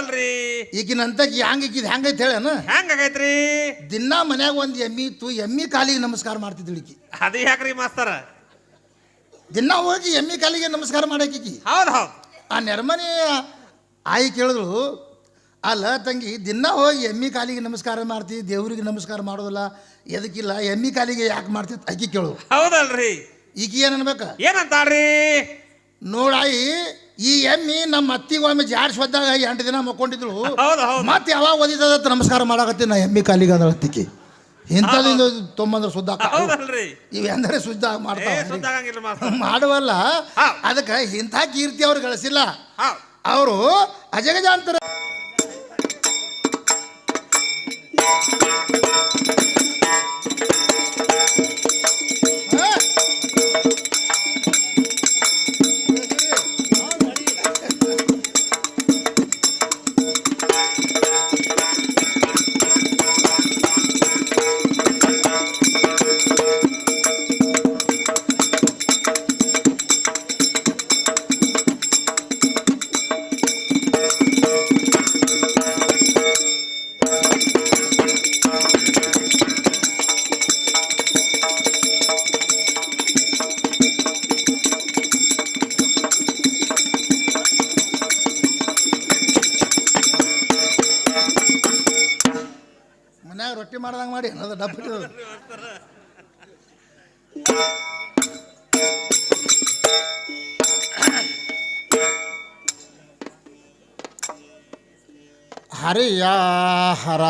ಹೌದಲ್ರಿ ಈಗಿನಂತ ಹ್ಯಾಂಗ ಇಕ್ಕಿದ್ ಹೆಂಗೈತೆ ಹೇಳೇನ ಹೆಂಗಾಗೈತ್ರಿ ದಿನ ಮನ್ಯಾಗ ಒಂದ್ ಎಮ್ಮಿ ಇತ್ತು ಎಮ್ಮಿ ಕಾಲಿಗೆ ನಮಸ್ಕಾರ ಮಾಡ್ತಿದ್ಳು ಈಕಿ ಅದು ಯಾಕ್ರಿ ಮಾಸ್ತರ? ದಿನ ಹೋಗಿ ಎಮ್ಮಿ ಕಾಲಿಗೆ ನಮಸ್ಕಾರ ಮಾಡಾಕಿ ಹೌದ್ ಹೌದ್. ಆ ನೆರ್ಮನೆ ಆಯಿ ಕೇಳಿದ್ರು ಅಲ್ಲ ತಂಗಿ ದಿನ ಹೋಗಿ ಎಮ್ಮಿ ಕಾಲಿಗೆ ನಮಸ್ಕಾರ ಮಾಡ್ತಿ ದೇವ್ರಿಗೆ ನಮಸ್ಕಾರ ಮಾಡೋದಿಲ್ಲ ಎದಕ್ಕಿಲ್ಲ ಎಮ್ಮಿ ಕಾಲಿಗೆ ಯಾಕೆ ಮಾಡ್ತಿ ಅಕ್ಕಿ ಕೇಳು. ಹೌದಲ್ರಿ. ಈಗ ಏನು ಅನ್ಬೇಕ? ಏನಂತಾಳ್ರಿ? ನೋಡಾಯಿ ಈ ಎಮ್ಮಿ ನಮ್ಮ ಅತ್ತಿಗೊಮ್ಮೆ ಜಾಡ್ಸ್ ಒದ್ದಾಗ ಎಂಟು ದಿನ ಮಕ್ಕೊಂಡಿದ್ರು ಹೌದು ಹೌದು. ಮತ್ತೆ ಯಾವಾಗ ಓದಿದ ನಮಸ್ಕಾರ ಮಾಡಾಕತ್ತಿ ನಾ ಎಮ್ಮಿ ಕಾಲಿಗೆ ಅಂದ್ರೆ ಹತ್ತಿಕ್ಕಿ ಇಂಥದ್ದು ತೊಂಬಂದ್ರೆ ಶುದ್ಧ ಹೌದಲ್ರಿ. ಇವೆಂದರೆ ಶುದ್ಧ ಮಾಡ್ತಾವ ಮಾಸ್ತರ ಮಾಡುವಲ್ಲ ಅದಕ್ಕೆ ಇಂಥ ಕೀರ್ತಿ ಅವ್ರು ಗಳಿಸಿಲ್ಲ. ಅವರು ಅಜಗಜಾಂತರ ಹರಿಯ ಹರ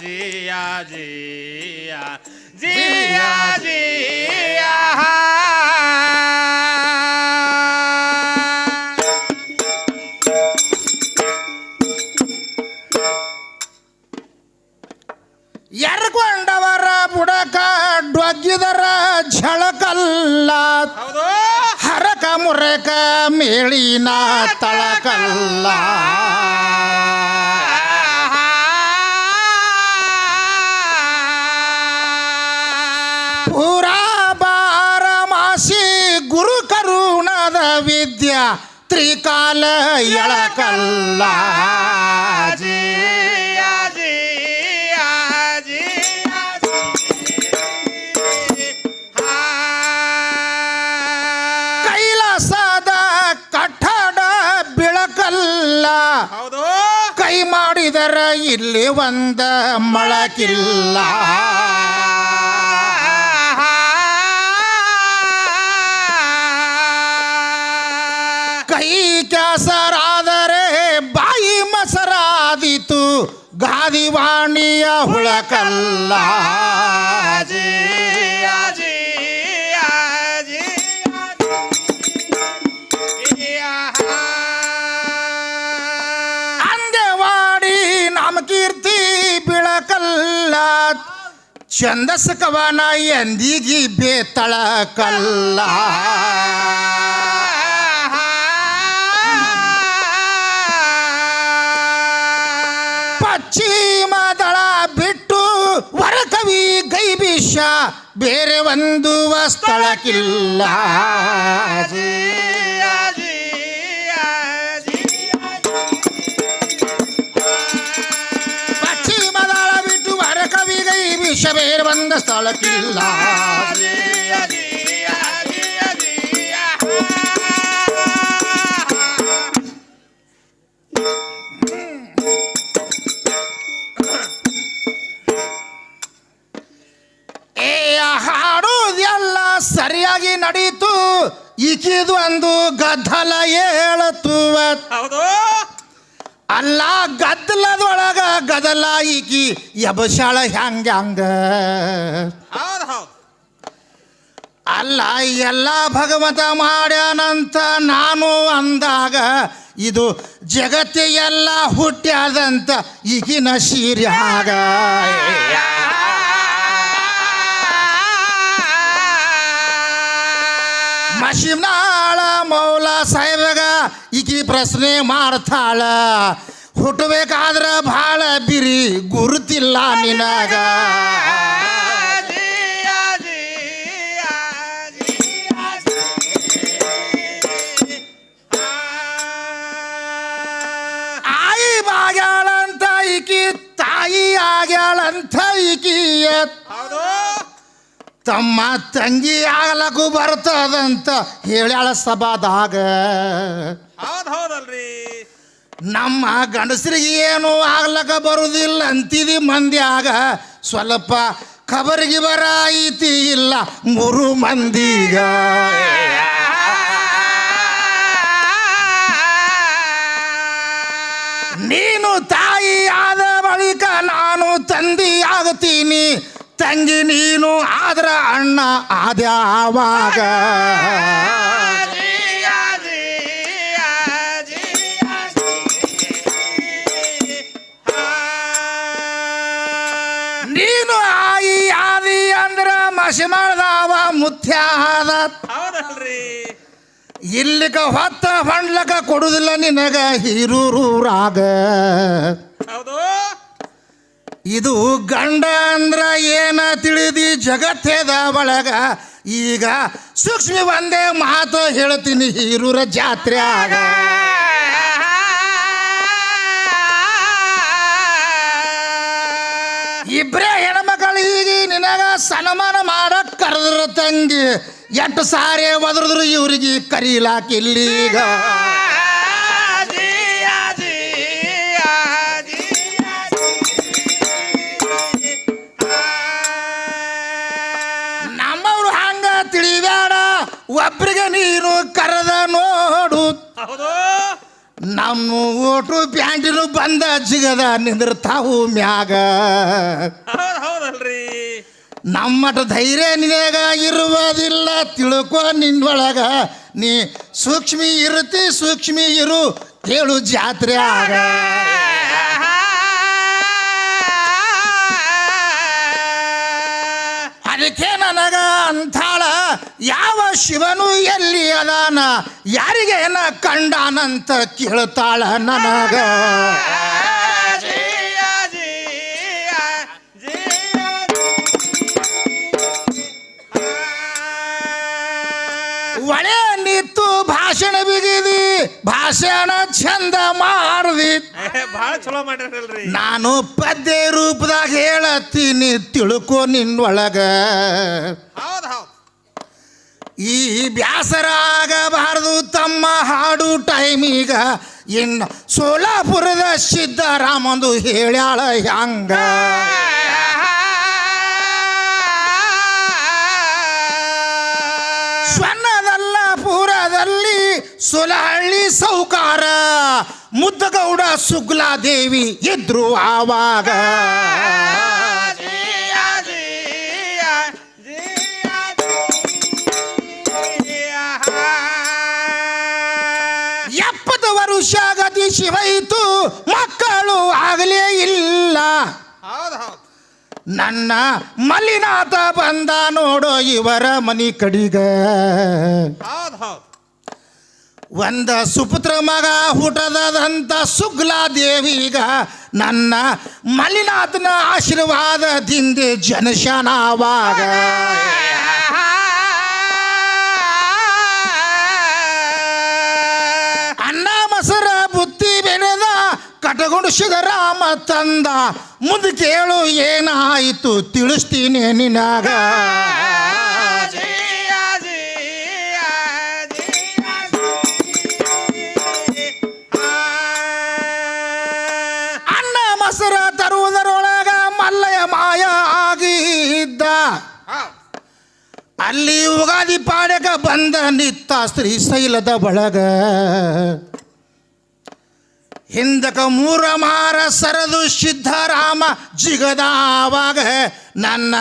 ಜಿಯಾ ಜಿಯಾ ಜಿಯಾ ಜಿಯಾ. ಎರ್ಕೊಂಡವರ ಬುಡಕ ಡೊಗ್ಗಿದರ ಝಳಕಲ್ಲ. ಮುರಕ ಮೇಳಿನ ತಳಕಲ್ಲ ಪೂರಾ ಬಾರ ಮಾಸಿ ಗುರು ಕರುಣದ ವಿದ್ಯಾ ತ್ರಿಕಾಲ ಎಳಕಲ್ಲ ಹೌದು. ಕೈ ಮಾಡಿದರ ಇಲ್ಲಿ ಒಂದ ಮೊಳಕಿಲ್ಲ. ಕೈ ಕ್ಯಾಸರಾದರೆ ಬಾಯಿ ಮಸರಾದಿತು ಗಾದಿವಾಣಿಯ ಹುಳಕಲ್ಲ. ಛಂದಸ್ ಕವನ ಎಂದಿಗಿ ಬೇತಳಕಲ್ಲ ಪಶ್ಚಿಮ ಪಶ್ಚಿಮದಳ ಬಿಟ್ಟು ವರಕವಿ ಗೈಬಿಷ ಬೇರೆ ಒಂದು ಸ್ಥಳಕ್ಕಿಲ್ಲ. ಒಂದು ಸ್ಥಳಕ್ಕಿಲ್ಲ. ಸರಿಯಾಗಿ ನಡೀತು. ಈಕಿದು ಒಂದು ಗದ್ದಲ ಹೇಳತುವ ಹೌದು. ಅಲ್ಲ ಗದ್ದಲದೊಳಗ ಗದಲ ಈಕಿ ಎಬಶಾಳ ಹ್ಯಾಂಗ ಹಂಗ ಅಲ್ಲ ಎಲ್ಲ ಭಗವಂತ ಮಾಡ್ಯಾನಂತ ನಾನು ಅಂದಾಗ ಇದು ಜಗತ್ತೆ ಎಲ್ಲ ಹುಟ್ಟ್ಯಾದಂತ ಈಗಿನ ಸೀರ್ಯಾಗ ಮಶಿನಾಳ ಮೌಲ ಸಾಹೇಬಗ ಈಕಿ ಪ್ರಶ್ನೆ ಮಾರ್ತಾಳ ಹುಟ್ಟಬೇಕಾದ್ರ ಭಾಳ ಬಿರಿ ಗುರುತಿಲ್ಲ ನಿನಗ. ಆಯಿ ಬಾಗ್ಯಾಳಂತ ಈಕಿ ತಾಯಿ ಆಗ್ಯಾಳಂತ ಈಕಿಯ ತಮ್ಮ ತಂಗಿ ಆಗ್ಲಕ್ಕೂ ಬರ್ತದಂತ ಹೇಳ್ಯಾಳ ಸಭಾದಾಗ. ಹೌದ್ ಹೌದಲ್ರಿ. ನಮ್ಮ ಗಂಡಸರಿಗೆ ಏನು ಆಗ್ಲಕ್ಕ ಬರುದಿಲ್ಲ ಅಂತಿದಿ ಮಂದ್ಯಾಗ. ಸ್ವಲ್ಪ ಖಬರಿಗೆ ಬರ ಐತಿ ಇಲ್ಲ ಮೂರು ಮಂದಿಗ. ನೀನು ತಾಯಿ ಆದ ಬಳಿಕ ನಾನು ತಂದಿ ಆಗ್ತೀನಿ. ತಂಗಿ ನೀನು ಆದ್ರ ಅಣ್ಣ ಆದ್ಯಾವಾಗ. ನೀನು ಆಯಿ ಆದಿ ಅಂದ್ರ ಮಸಿ ಮಾಡ್ದಾವ ಮುಥ್ಯ ಹೌದಲ್ರಿ. ಇಲ್ಲಿಗ ಹೊತ್ತ ಹೊಂಡ್ಲಕ ಕೊಡುದಿಲ್ಲ ನಿನಗ ಹೀರೂರಾಗ ಹೌದು. ಇದು ಗಂಡ ಅಂದ್ರ ಏನ ತಿಳಿದಿ ಜಗತ್ತೇದ ಒಳಗ ಈಗ ಸೂಕ್ಷ್ಮ ಒಂದೇ ಮಾತು ಹೇಳ್ತೀನಿ ಹೀರೂರ ಜಾತ್ರ್ಯಾಗ. ಇಬ್ರೇ ಹೆಣ್ಮಕ್ಳಿಗೆ ನಿನಗ ಸನ್ಮಾನ ಮಾಡಕ್ ಕರೆದ್ರ ತಂಗಿ. ಎಂಟು ಸಾರಿ ಒದ್ರದ್ರು ಇವ್ರಿಗೆ ಕರೀಲಾಕಿಲ್ಲೀಗ ನಮ್ಮವ್ರು ಹಂಗ ಒಬ್ರಿಗೆ ನೀನು ಕರೆದ ನೋಡು. ಹೌದು. ನಮ್ಮ ಓಟು ಪ್ಯಾಂಟಿನು ಬಂದ ಜಿಗದ ನಿಂದಿರ್ತಾವು ಮ್ಯಾಗ. ಹೌದ್ ಹೌದಲ್ರಿ. ನಮ್ಮಟ ಧೈರ್ಯ ನಿನಗ ಇರುವುದಿಲ್ಲ ತಿಳ್ಕೊ ನಿನ್ನೊಳಗ. ನೀ ಸೂಕ್ಷ್ಮಿ ಇರುತ್ತಿ ಸೂಕ್ಷ್ಮಿ ಇರು ಕೇಳು ಜಾತ್ರೆ ಆಗ. ಅದಕ್ಕೆ ನನಗ ಅಂತಾಳ ಯಾವ ಶಿವನು ಎಲ್ಲಿ ಅದಾನ? ಏನ ಕಂಡಾನಂತ ಕೇಳ್ತಾಳ ನನಗ? ಒಳೆ ನಿತ್ತು ಭಾಷಣ ಬಿಗಿದಿ ಭಾಷಣ ಚಂದ ಮಾಡ್ದಿ. ಬಹಳ ಚಲೋ ಮಾಡ್ಯಾರಲ್ರಿ ನಾನು ಪದ್ಯ ರೂಪದಾಗ ಹೇಳತ್ತೀನಿ ತಿಳ್ಕೊ ನಿನ್ನೊಳಗ. ಈ ಬ್ಯಾಸರಾಗಬಾರದು ತಮ್ಮ ಹಾಡು ಟೈಮಿಗ. ಇನ್ನು ಸೋಲಾಪುರದ ಸಿದ್ದರಾಮಂದು ಹೇಳ್ಯಾಳ ಹ್ಯಾಂಗ. ಸ್ವರ್ಣದಲ್ಲ ಪುರದಲ್ಲಿ ಸುಲಹಳ್ಳಿ ಸೌಕಾರ, ಮುದ್ದಗೌಡ ಸುಗ್ಲಾದೇವಿ ಇದ್ರು ಆವಾಗ. ಶಿವೈತು ಮಕ್ಕಳು ಆಗಲೇ ಇಲ್ಲ. ನನ್ನ ಮಲ್ಲಿನಾಥ ಬಂದ ನೋಡೋ ಇವರ ಮನಿ ಕಡಿಗ. ಒಂದ ಸುಪುತ್ರ ಮಗ ಹುಟ್ಟದಂತ ಸುಗ್ಲಾ ದೇವಿಗ ನನ್ನ ಮಲ್ಲಿನಾಥನ ಆಶೀರ್ವಾದದಿಂದ ಜನಶನಾವಾಗ ಕಟಗೊಂಡು ಶಿವರಾಮ ತಂದ. ಮುಂದೆ ಕೇಳು, ಏನಾಯಿತು ತಿಳಿಸ್ತೀನಿ ನಿನಾಗ. ಅನ್ನ ಮಸರ ತರುವುದರೊಳಗ ಮಲ್ಲಯ ಮಾಯ ಆಗಿದ್ದ. ಅಲ್ಲಿ ಉಗಾದಿ ಪಾಡಕ ಬಂದ ನಿತ್ತ ಶ್ರೀಶೈಲದ ಬಳಗ. ಹಿಂದಕ ಮೂರ ಮಾರ ಸರದು ಸಿದ್ಧರಾಮ ಜಿಗದಾವಾಗ ನನ್ನ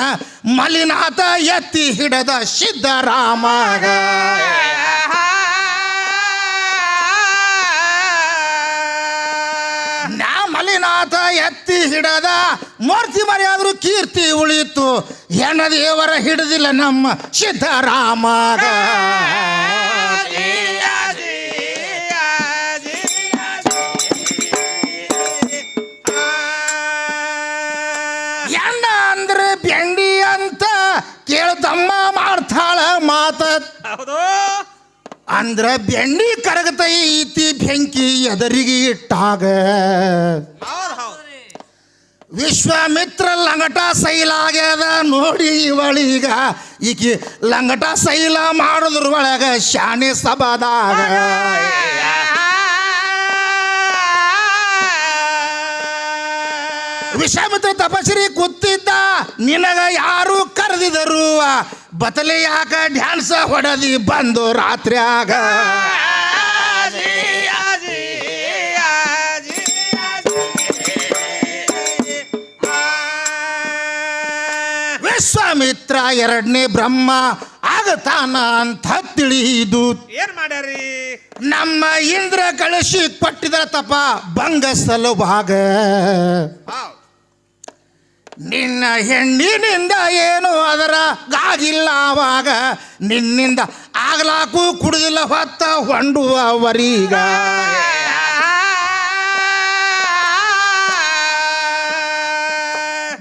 ಮಲಿನಾಥ ಎತ್ತಿ ಹಿಡದ ಸಿದ್ಧರಾಮಗ ನಾ ಮಲಿನಾಥ ಎತ್ತಿ ಹಿಡದ ಮೂರ್ತಿ ಮರ್ಯಾದ್ರು ಕೀರ್ತಿ ಉಳಿಯಿತು. ಹೆಣ ದೇವರ ಹಿಡಿದಿಲ್ಲ ನಮ್ಮ ಸಿದ್ಧರಾಮಗ ಕೇಳ್ತಮ್ಮ ಮಾಡ್ತಾಳ ಮಾತ. ಹೌದು. ಅಂದ್ರ ಬೆಣ್ಣಿ ಕರಗತೈತಿ ಬೆಂಕಿ ಎದರಿಗೆ ಇಟ್ಟಾಗ. ವಿಶ್ವಮಿತ್ರ ಲಂಗಟ ಸೈಲಾಗ್ಯದ ನೋಡಿ ಇವಳೀಗ. ಈಕಿ ಲಂಗಟ ಸೈಲ ಮಾಡುದ್ರ ಒಳಗ ಶಾಣೆ ಸಭಾದಾಗ. ವಿಶ್ವಾಮಿತ್ರ ತಪಸ್ರಿ ಕೂತಿದ್ದ ನಿನಗ ಯಾರು ಕರೆದಿದರು ಬತಲೆ ಯಾಕ ಡ್ಯಾನ್ಸ ಹೊಡದಿ ಬಂದು ರಾತ್ರಿಯಾಗ. ವಿಶ್ವಾಮಿತ್ರ ಎರಡನೇ ಬ್ರಹ್ಮ ಆಗತಾನ ಅಂತ ತಿಳಿದು ಏನ್ ಮಾಡ್ಯಾರಿ ನಮ್ಮ ಇಂದ್ರ ಕಳಶಿ ಪಟ್ಟಿದ ತಪ ಭಂಗ ಸಲುಭಾಗ ನಿನ್ನ ಹೆಣ್ಣಿನಿಂದ ಏನು ಅದರ ಗಾಗಿಲ್ಲ ಅವಾಗ ನಿನ್ನಿಂದ ಆಗ್ಲಾಕು ಕುಡಿದಿಲ್ಲ ಹೊತ್ತ ಹೊಂಡುವವರೀಗ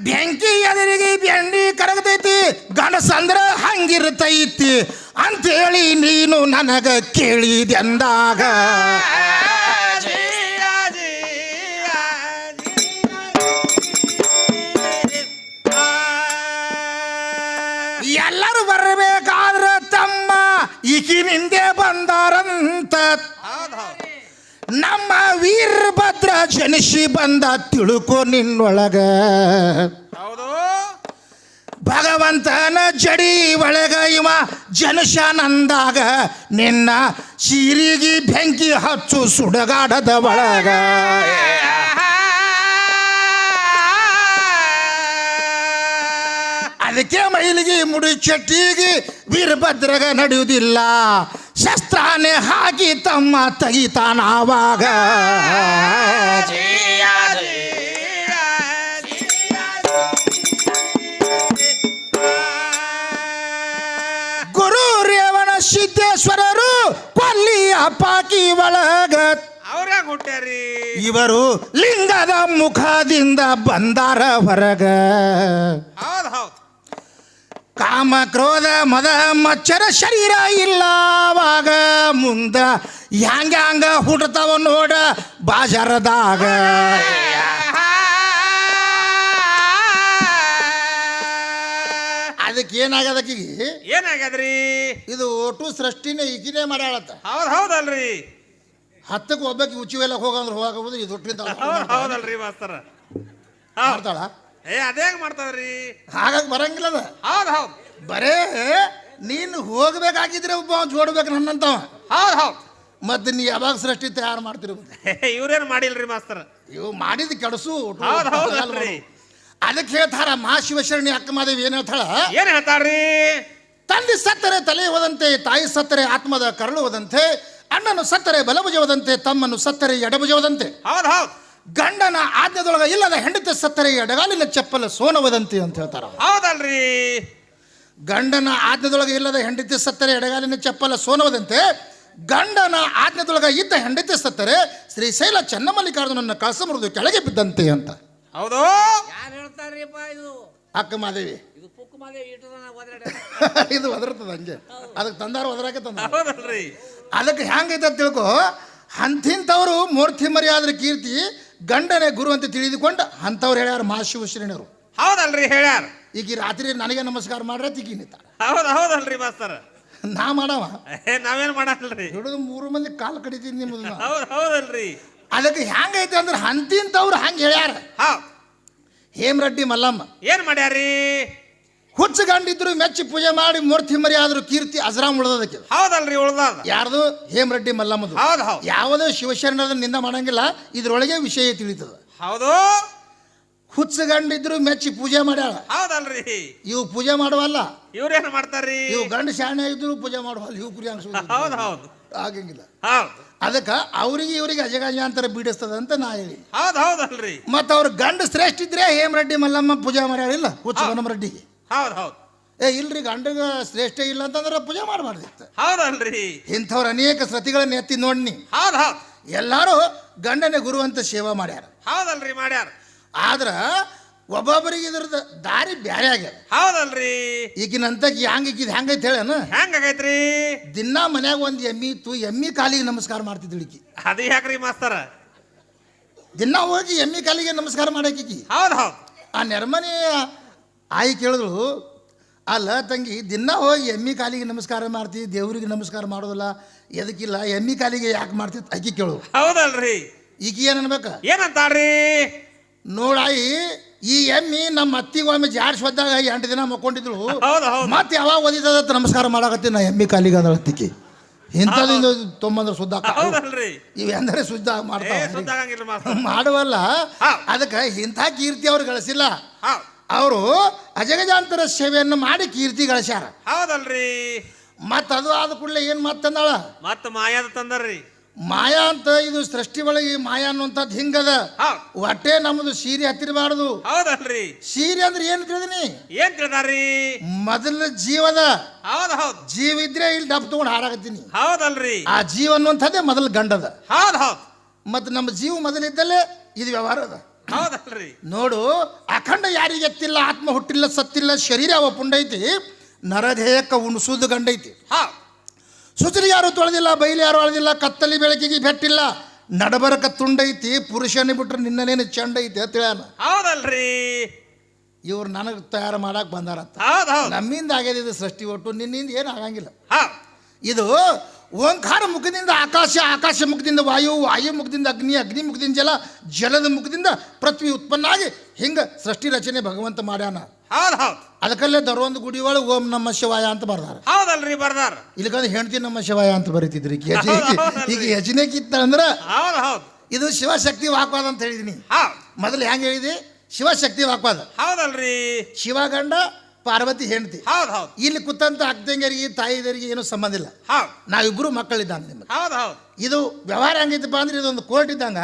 ಬೆಂಕಿ ಎದುರಿಗೆ ಬೆಂಡಿ ಕರಗತೈತಿ, ಗಣಸಂದ್ರ ಹಂಗಿರ್ತೈತಿ. ಅಂತೇಳಿ ನೀನು ನನಗ ಕೇಳಿದೆಂದಾಗ ಈಗಿನಿಂದೆ ಬಂದಾರಂತ. ನಮ್ಮ ವೀರಭದ್ರ ಜನಿಸಿ ಬಂದ ತಿಳುಕೋ ನಿನ್ನೊಳಗ. ಹೌದು. ಭಗವಂತನ ಜಡಿ ಒಳಗ ಇವ ಜನಶಾನಂದಾಗ ನಿನ್ನ ಸಿರಿಗಿ ಬೆಂಕಿ ಹಚ್ಚು ಸುಡಗಾಡದ ಒಳಗ. ಅದಕ್ಕೆ ಮೈಲಿಗೆ ಮುಡಿ ಚಟ್ಟಿಗೆ ವೀರಭದ್ರಗ ನಡೆಯುವುದಿಲ್ಲ. ಶಸ್ತ್ರಾನೆ ಹಾಕಿ ತಮ್ಮ ತಗಿತಾನಾವಾಗ. ಗುರು ರೇವಣ ಸಿದ್ದೇಶ್ವರರು ಕೊಲ್ಲಿ ಪಾಕಿ ಒಳಗ. ಇವರು ಲಿಂಗದ ಮುಖದಿಂದ ಬಂದಾರ ಹೊರಗ. ಹೌದು ಹೌದ್. ಕಾಮ ಕ್ರೋಧ ಮದ ಮಚ್ಚರ ಶರೀರ ಇಲ್ಲವಾಗ ಮುಂದ ಹ್ಯಾಂಗ ಹಂಗ ಹುಟ್ಟತಾವ ನೋಡ ಬಾಜಾರದಾಗ. ಅದಕ್ಕೆ ಏನಾಗದಕ್ಕಿಗೆ ಏನಾಗದ್ರಿ ಇದು ಒಟ್ಟು ಸೃಷ್ಟಿನೇ ಈಗಿನೇ ಮಾಡ್ಯಾಳತ್ತ ಹೌದ್ ಹೌದಲ್ರಿ. ಹತ್ತಕ್ಕೆ ಒಬ್ಬಕ್ಕೆ ಉಚಿವೆಲ್ಲ ಹೋಗಂದ್ರೆ ಹೋಗಬಹುದು ಇದು ಒಟ್ಟಿಂದ ಹೌದ್ ಹೌದಲ್ರಿ ಮಾಸ್ತರ. ಮಾಡ್ತಾಳ? ಏ ಅದೇ ಮಾಡ್ತಾವ್ರಿ ಹಾಗಾಗಿ ಬರಂಗಿಲ್ಲ ಅದ. ಹೌದು ಹೌದು. ಬರೇ ನೀನು ಹೋಗ್ಬೇಕಾಗಿದ್ರೆ ಒಬ್ಬ ಜೋಡ್ಬೇಕು ನನ್ನಂತವ. ಹೌದು ಹೌದ್. ಮತ್ತೆ ನೀ ಯಾವಾಗ ಸೃಷ್ಟಿ ತಯಾರು ಮಾಡ್ತಿರ ಇವ್ರೇನ್ ಮಾಡಿಲ್ರಿ ಮಾಸ್ತರ್? ಇವು ಮಾಡಿದ ಕೆಡಸು ಹೌದು ಹೌದು. ಅದಕ್ಕೆ ಹೇಳ್ತಾರ ಮಹಾಶಿವಶರಣಿ ಅಕ್ಕ ಮಾದೇವಿ ಏನ್ ಹೇಳ್ತಾಳ? ಏನ್ ಹೇಳ್ತಾರ್ರಿ ತಂದೆ ಸತ್ತರೆ ತಲೆ ಹೋದಂತೆ ತಾಯಿ ಸತ್ತರೆ ಆತ್ಮದ ಕರಳು ಹೋದಂತೆ ಅಣ್ಣನು ಸತ್ತರೆ ಬಲಭುಜವದಂತೆ ತಮ್ಮನ್ನು ಸತ್ತರೆ ಎಡಭುಜವದಂತೆ ಹೌದು ಹೌದ್. ಗಂಡನ ಆದ್ಯದೊಳಗ ಇಲ್ಲದ ಹೆಂಡತಿ ಸತ್ತರೆ ಎಡಗಾಲಿನ ಚಪ್ಪಲ ಸೋನವದಂತಿ ಅಂತ ಹೇಳ್ತಾರ ಹೌದಲ್ರಿ. ಗಂಡನ ಆಜ್ಞದೊಳಗೆ ಇಲ್ಲದ ಹೆಂಡತಿ ಸತ್ತರೆ ಎಡಗಾಲಿನ ಚಪ್ಪಲ ಸೋನವದಂತೆ ಗಂಡನ ಆಜ್ಞದೊಳಗ ಇದ್ದ ಹೆಂಡತಿ ಸತ್ತರೆ ಶ್ರೀಶೈಲ ಚನ್ನಮಲ್ಲಿಕಾರ್ಜುನನ್ನ ಕಳಸ ಮುರಿದು ಕೆಳಗೆ ಬಿದ್ದಂತೆ ಅಂತ. ಹೌದು. ಯಾರು ಹೇಳ್ತಾರ್ರಿಪ್ಪ ಇದು? ಅಕ್ಕ ಮಾದೇವಿ. ಇದು ಒದರ್ತದ ಹಂಗೆ. ಅದಕ್ಕೆ ತಂದಾರ ಒದರಾಕೆ ತಂದ್ರಿ. ಹೌದಲ್ರಿ. ಅದಕ್ಕೆ ಹೆಂಗೈತೆ ಅಂತ ತಿಳ್ಕೊ ಅಂಥಿಂಥವ್ರು ಮೂರ್ತಿ ಮರ್ಯಾದ್ರ ಕೀರ್ತಿ ಗಂಡನೇ ಗುರು ಅಂತ ತಿಳಿದುಕೊಂಡು ಅಂಥವ್ರು ಹೇಳ್ಯಾರ ಮಹಾಶಿವಶ್ರೇಣಿಯವರು ಹೌದಲ್ರಿ ಹೇಳ್ಯಾರ. ಈಗ ಈ ರಾತ್ರಿ ನನಗೆ ನಮಸ್ಕಾರ ಮಾಡ್ರೆ ತಿಗಿನಿತ ಹೌದು ಹೌದ್ ಹೌದಲ್ರಿ ಮಾಸ್ತರ. ನಾ ಮಾಡವ? ನಾವೇನ್ ಮಾಡಲ್ರಿ? ಹಿಡಿದು ಮೂರು ಮಂದಿ ಕಾಲು ಕಡಿತೀನಿ ನಿಮ್ಮದು ಹೌದು ಹೌದಲ್ರಿ. ಅದಕ್ಕೆ ಹೆಂಗೈತೆ ಅಂದ್ರೆ ಅಂತಿಂತವ್ರು ಹಂಗೆ ಹೇಳ್ಯಾರ. ಹೇಮರೆಡ್ಡಿ ಮಲ್ಲಮ್ಮ. ಏನ್ ಮಾಡ್ಯಾರಿ ಹುಚ್ಚ ಗಂಡಿದ್ರು ಮೆಚ್ಚಿ ಪೂಜೆ ಮಾಡಿ ಮೂರ್ತಿ ಮರಿ ಆದ್ರೂ ಕೀರ್ತಿ ಅಜರಾಮ್ ಉಳ್ದದಕ್ಕೆ. ಹೌದಲ್ರಿ ಉಳ್ದಾದ. ಯಾರ್ದು? ಹೇಮರೆಡ್ಡಿ ಮಲ್ಲಮ್ಮದು. ಹೌದು ಹೌದು. ಯಾವುದೇ? ಶಿವಶರಣದ ನಿಂದ ಮಾಡಂಗಿಲ್ಲ. ಇದ್ರೊಳಗೆ ವಿಷಯ ತಿಳಿತದ. ಹೌದು. ಹುಚ್ಚ ಗಂಡಿದ್ರು ಮೆಚ್ಚಿ ಪೂಜೆ ಮಾಡ್ಯಾಳ. ಹೌದಲ್ರಿ. ಇವು ಪೂಜೆ ಮಾಡುವಲ್ಲ. ಇವ್ರೇನ್ ಮಾಡ್ತಾರ್ರಿ? ಇವು ಗಂಡ ಶಾಣೆ ಇದ್ರು ಪೂಜೆ ಮಾಡುವಲ್ಲ. ಇವು ಕುರಿ ಹೌದು ಹೌದು. ಆಗಂಗಿಲ್ಲ ಅದಕ್ಕ ಅದಕ್ಕೆ ಅವ್ರಿಗೆ ಇವರಿಗೆ ಅಜಗಜಾಂತರ ಬೀಡಿಸ್ತದ ಅಂತ ನಾ ಹೇಳಿ. ಹೌದು ಹೌದಲ್ರಿ. ಮತ್ತ ಅವ್ರ ಗಂಡ ಶ್ರೇಷ್ಠ ಇದ್ರೆ ಹೇಮರೆಡ್ಡಿ ಮಲ್ಲಮ್ಮ ಪೂಜೆ ಮಾಡ್ಯಾಳಿಲ್ಲ ಹುಚ್ಚ ರೆಡ್ಡಿಗೆ ಹೌದ್ ಹೌದು. ಏ ಇಲ್ರಿ ಗಂಡಗ ಶ್ರೇಷ್ಠ ಇಲ್ಲ ಅಂತಂದ್ರೆ ಪೂಜೆ ಮಾಡಬಾರ್ದಿತ್ತು. ಹೌದಲ್ರಿ. ಇಂಥವ್ರ ಅನೇಕ ಸತಿಗಳನ್ನ ಎತ್ತಿ ನೋಡ್ನಿ. ಹೌದು ಹೌದು. ಎಲ್ಲರೂ ಗಂಡನೇ ಗುರು ಅಂತ ಸೇವಾ ಮಾಡ್ಯಾರ. ಹೌದಲ್ರಿ ಮಾಡ್ಯಾರ. ಆದ್ರ ಒಬ್ಬೊಬ್ಬರಿಗೆ ಇದ್ರದ್ದು ದಾರಿ ಬ್ಯಾರೆ ಆಗ್ಯದ. ಹೌದಲ್ರಿ. ಈಗಿನಂತ ಹ್ಯಾಂಗ ಈಗಿದ್ ಹೆಂಗೈತೆ ಹೇಳನ? ಹೆಂಗಾಗೈತ್ರಿ ದಿನ ಮನ್ಯಾಗ ಒಂದು ಎಮ್ಮಿ ಇತ್ತು ಎಮ್ಮಿ ಕಾಲಿಗೆ ನಮಸ್ಕಾರ ಮಾಡ್ತಿದ್ಳು ಈಕಿ. ಅದು ಯಾಕ್ರಿ ಮಾಸ್ತರ? ದಿನ ಹೋಗಿ ಎಮ್ಮಿ ಕಾಲಿಗೆ ನಮಸ್ಕಾರ ಮಾಡಾಕಿ ಹೌದ್ ಹೌದ್. ಆ ನೆರಮನೆ ಆಯಿ ಕೇಳಿದ್ರು ಅಲ್ಲ ತಂಗಿ ದಿನ ಹೋಗಿ ಎಮ್ಮಿ ಕಾಲಿಗೆ ನಮಸ್ಕಾರ ಮಾಡ್ತಿ ದೇವ್ರಿಗೆ ನಮಸ್ಕಾರ ಮಾಡೋದಿಲ್ಲ ಎದಕ್ಕಿಲ್ಲ ಎಮ್ಮಿ ಕಾಲಿಗೆ ಯಾಕೆ ಮಾಡ್ತಿ? ಅಕ್ಕಿ ಕೇಳು. ಹೌದಲ್ರಿ. ಈಗ ಏನು ಅನ್ಬೇಕು? ಏನಂತಾರ್ರಿ ನೋಡಾಯಿ ಈ ಎಮ್ಮಿ ನಮ್ಮ ಅತ್ತಿಗೊಮ್ಮೆ ಜಾಡ್ಸ್ ಒದ್ದಾಗ ಎಂಟು ದಿನ ಮಕ್ಕೊಂಡಿದ್ರು. ಮತ್ತೆ ಯಾವಾಗ ಓದಿದ ನಮಸ್ಕಾರ ಮಾಡಾಕತ್ತಿ ನಾ ಎಮ್ಮಿ ಕಾಲಿಗೆ ಅಂದ್ರೆ ಅತ್ತಿಕ್ಕಿ ಇಂಥದಿಂದ ತೊಂಬಂದ್ರೆ ಶುದ್ಧ ಇವೆಂದರೆ ಶುದ್ಧ ಮಾಡ್ತಾರೆ ಮಾಡ್ತಾವ. ಮಾಡುವಲ್ಲ ಅದಕ್ಕೆ ಇಂಥ ಕೀರ್ತಿ ಅವ್ರು ಗಳಿಸಿಲ್ಲ. ಅವರು ಅಜಗಜಾಂತರ ಸೇವೆಯನ್ನು ಮಾಡಿ ಕೀರ್ತಿ ಗಳಿಸ್ಯಾರ ಹೌದಲ್ರಿ. ಮತ್ತ ಅದು ಆದ ಕೂಡಲೇ ಏನು ಮಾತಂದಾಳ ಮತ್ತ ಮಾಯಾದ ತಂದರ್ರಿ. ಮಾಯಾ ಅಂತ ಇದು ಸೃಷ್ಟಿ ಒಳಗೆ ಮಾಯಾ ಅನ್ನುವಂಥದ್ದು ಹಿಂಗದ. ಒಟ್ಟೆ ಹೊಟ್ಟೆ ನಮ್ಮದು ಸೀರೆ ಹತ್ತಿರಬಾರದು. ಹೌದಲ್ರಿ. ಸೀರೆ ಅಂದ್ರೆ ಏನು ತಿಳಿದಿನಿ? ಏನ್ ತಿಳಿದಾರ್ರಿ? ಮೊದಲ ಜೀವದ. ಹೌದ್ ಹೌದ್. ಜೀವ ಇದ್ರೆ ಇಲ್ಲಿ ಡಬ್ ತಗೊಂಡು ಹಾರಾಗತ್ತೀನಿ ಹೌದಲ್ರಿ. ಆ ಜೀವ ಅನ್ನುವಂಥದ್ದೇ ಮೊದಲು ಗಂಡದ. ಹೌದ್ ಹೌದ್. ಮತ್ತು ನಮ್ಮ ಜೀವ ಮೊದಲಿದ್ದಲ್ಲೇ ಇದು ವ್ಯವಹಾರ ಅದ. ಹೌದಲ್ರಿ. ನೋಡು ಅಖಂಡ ಯಾರಿಗೆ ಎತ್ತಿಲ್ಲ ಆತ್ಮ ಹುಟ್ಟಿಲ್ಲ ಸತ್ತಿಲ್ಲ ಶರೀರ ಅವ ಪುಂಡೈತಿ ನರದೇಹಕ್ಕ ಉಣಿಸುವುದು ಗಂಡೈತಿ. ಹಾ. ಸುಚರಿ ಯಾರು ತೊಳೆದಿಲ್ಲ ಬೈಲಿ ಯಾರು ಅಳದಿಲ್ಲ ಕತ್ತಲಿ ಬೆಳಕಿಗೆ ಬೆಟ್ಟಿಲ್ಲ ನಡಬರಕ ತುಂಡೈತಿ ಪುರುಷನೇ ಬಿಟ್ರೆ ನಿನ್ನನೇನು ಚಂಡೈತಿ ಅಂತ ಹೇಳ್ಯಾನ. ಹೌದಲ್ರಿ. ಇವ್ರು ನನಗೆ ತಯಾರು ಮಾಡಕ್ಕೆ ಬಂದಾರಂತ. ಹೌದ್ ಹೌದ್. ನಮ್ಮಿಂದ ಆಗ್ಯದ ಇದು ಸೃಷ್ಟಿ ಒಟ್ಟು ನಿನ್ನಿಂದ ಏನು ಆಗಂಗಿಲ್ಲ. ಇದು ಓಂಕಾರ ಮುಖದಿಂದ ಆಕಾಶ ಆಕಾಶ ಮುಖದಿಂದ ವಾಯು ವಾಯು ಮುಖದಿಂದ ಅಗ್ನಿ ಅಗ್ನಿ ಮುಖದಿಂದ ಜಲ ಜಲದ ಮುಖದಿಂದ ಪೃಥ್ವಿ ಉತ್ಪನ್ನ ಆಗಿ ಹಿಂಗೆ ಸೃಷ್ಟಿ ರಚನೆ ಭಗವಂತ ಮಾಡ್ಯಾನ. ಹೌದು ಹೌದು. ಅದಕ್ಕಲ್ಲೇ ದರೊಂದು ಗುಡಿ ಒಳಗೆ ಓಂ ನಮ್ಮ ಶಿವಾಯ ಅಂತ ಬರ್ದಾರ. ಹೌದಲ್ರಿ ಬರ್ದಾರ. ಇಲ್ಲಿಕಂದ್ರೆ ಹೆಂಡತಿ ನಮ್ಮ ಶಿವಾಯ ಅಂತ ಬರೀತಿದ್ರಿ ಈಗ ಯಜ- ಈಗ ಯಜನೆ ಕಿತ್ತ ಅಂದ್ರೆ ಹೌದ್ ಹೌದ್. ಇದು ಶಿವಶಕ್ತಿ ವಾಕ್ವಾದ ಅಂತ ಹೇಳಿದೀನಿ. ಮೊದಲು ಹೆಂಗೆ ಹೇಳಿದಿ? ಶಿವಶಕ್ತಿ ವಾಕ್ವಾದ. ಹೌದಲ್ರಿ. ಶಿವ ಗಂಡ ಪಾರ್ವತಿ ಹೆಂಡತಿ. ಹೌದ್ ಹೌದ್. ಇಲ್ಲಿ ಕುತ್ತಂತ ಅಕ್ಕಂಗರಿಗೆ ತಾಯಿದರಿಗೆ ಏನೂ ಸಂಬಂಧ ಇಲ್ಲ. ಹೌದು. ನಾವಿಬ್ಬರು ಮಕ್ಕಳಿದ್ದಂಗೆ ನಿಮಗೆ. ಹೌದ್ ಹೌದ್. ಇದು ವ್ಯವಹಾರ ಹೆಂಗೈತಪ್ಪ ಅಂದ್ರೆ ಇದೊಂದು ಕೋರ್ಟ್ ಇದ್ದಂಗ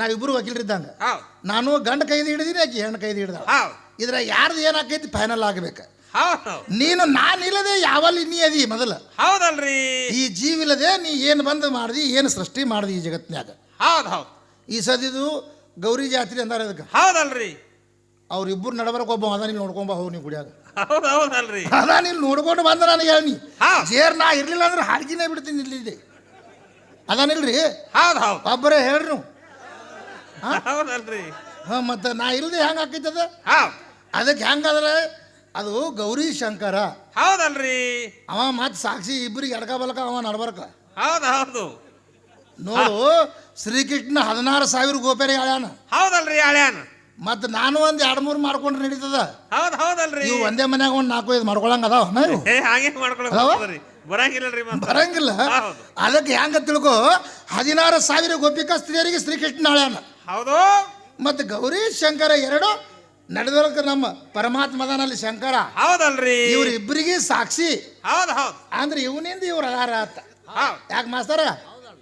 ನಾವಿಬ್ಬರು ವಕೀಲರಿದ್ದಂಗ ಹೌದು. ನಾನು ಗಂಡ ಕೈದು ಹಿಡಿದೀನಿ ಆಕಿ ಹೆಣ್ಣು ಕೈದು ಹಿಡ್ದ ಹೌದ್. ಇದ್ರ ಯಾರ್ದು ಏನಾಕೈತಿ ಫೈನಲ್ ಆಗಬೇಕು. ನೀನು ನಾನು ನೀನು ನಾನಿಲ್ಲದೆ ಯಾವಲ್ಲಿ ನೀ ಅದಿ ಮೊದಲ. ಹೌದಲ್ರಿ. ಈ ಜೀವಿಲ್ಲದೆ ನೀ ಏನು ಬಂದು ಮಾಡ್ದಿ ಏನು ಸೃಷ್ಟಿ ಮಾಡ್ದಿ ಈ ಜಗತ್ನ್ಯಾಗ. ಹೌದ್ ಹೌದ್. ಈ ಸದಿದು ಗೌರಿ ಜಾತ್ರೆ ಅಂದಾರ ಅದಕ್ಕೆ ಹೌದಲ್ರಿ. ಅವ್ರಿಬ್ಬರು ನಡಬರಕ್ಕೆ ಒಬ್ಬ ಅದ ನೀವು ನೋಡ್ಕೊಂಬ ಹೋಗಿ ನೀವು ಕುಡಿಯಾಗ ಹೌದ್ ಹೌದಲ್ರಿ ಅದ ನೀನು ನೋಡ್ಕೊಂಡು ಬಂದ ನನಗೆ ಹೇಳಿ ಹಾ. ಜೇರ್ ನಾ ಇರ್ಲಿಲ್ಲ ಅಂದ್ರೆ ಹಾಡ್ಗಿನೇ ಬಿಡ್ತೀನಿ ಇಲ್ಲಿದೆ. ಅದಾನಿಲ್ರಿ? ಹೌದು ಹೌದು. ಒಬ್ಬರೇ ಹೇಳ್ರಿ ನೀವು. ಹೌದಲ್ರಿ ಹಾಂ ಮತ್ತೆ ನಾ ಇಲ್ಲದೆ ಹೆಂಗೆ ಆಕೈತದ ಹೌದ್ ಅದಕ್ಕೆ ಹೆಂಗಾದ್ರೆ ಅದು ಗೌರಿ ಶಂಕರ. ಹೌದಲ್ರಿ ಅವ ಮತ್ತೆ ಸಾಕ್ಷಿ ಇಬ್ಬರಿಗೆ ಎಡಕ ಬಲಕ ಅವ ನಡ್ಬರ್ಕ. ಹೌದು ಹೌದು. ನೋಡು ಶ್ರೀಕೃಷ್ಣ ಹದಿನಾರು ಸಾವಿರ ಗೋಪೇರಿ ಹೇಳ್ಯಾನ ಹೌದಲ್ರಿ ಹಳ್ಯಾನ ಮತ್ತು ನಾನು ಒಂದು ಎರಡು ಮೂರು ಮಾಡ್ಕೊಂಡ್ರೆ ನಡೀತದ? ಹೌದು ಹೌದಲ್ರಿ. ನೀವು ಒಂದೇ ಮನ್ಯಾಗ ಒಂದು ನಾಲ್ಕು ಐದು ಮಾಡ್ಕೊಳಂಗ ಅದಾವ ನಾವು? ಏ ಹಾಗೆ ಬರಂಗಿಲ್ಲ. ಅದಕ್ಕೆ ಹೆಂಗ ತಿಳ್ಕೊ? ಹದಿನಾರು ಸಾವಿರ ಗೋಪಿಕಾ ಸ್ತ್ರೀಯರಿಗೆ ಶ್ರೀಕೃಷ್ಣ ನಾಳೆನ ಹೌದು. ಮತ್ತು ಗೌರಿ ಶಂಕರ ಎರಡು ನಡೆದೊಳಕ ನಮ್ಮ ಪರಮಾತ್ಮದನಲ್ಲಿ ಶಂಕರ. ಇವ್ರ ಹೌದಲ್ರಿ. ಇಬ್ಬರಿಗೆ ಸಾಕ್ಷಿ. ಹೌದು ಹೌದು. ಅಂದ್ರೆ ಇವನಿಂದ ಇವ್ರು ಅದಾರ ಅಂತ. ಯಾಕೆ ಮಾಸ್ತಾರ?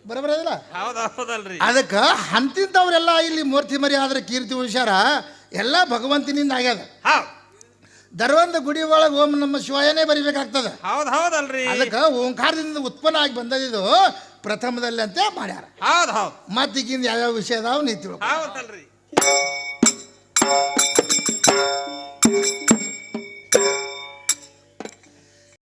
ಬರಬರದಿಲ್ಲ? ಹೌದ್ ಹೌದಲ್ರಿ. ಅದಕ್ಕೆ ಅಂತಿಂತವ್ರೆಲ್ಲ ಇಲ್ಲಿ ಮೂರ್ತಿ ಮರಿ ಆದ್ರೆ ಕೀರ್ತಿ ಹುಷಾರ ಎಲ್ಲ ಭಗವಂತನಿಂದ ಆಗ್ಯದ. ಧರ್ವಂದ ಗುಡಿ ಒಳಗೆ ಓಂ ನಮ್ಮ ಶಿವಯನೇ ಬರಿಬೇಕಾಗ್ತದ. ಹೌದು ಹೌದಲ್ರಿ. ಅದಕ್ಕೆ ಓಂಕಾರದಿಂದ ಉತ್ಪನ್ನ ಆಗಿ ಬಂದದಿದು ಪ್ರಥಮದಲ್ಲಿ ಅಂತ ಮಾಡ್ಯಾರ. ಹೌದು ಹೌದು. ಮತ್ತೀಗಿಂದ ಯಾವ್ಯಾವ ವಿಷಯ ಅದಾವ ನೀ ತಿಳ್ಕೊ. ಹೌದಲ್ರಿ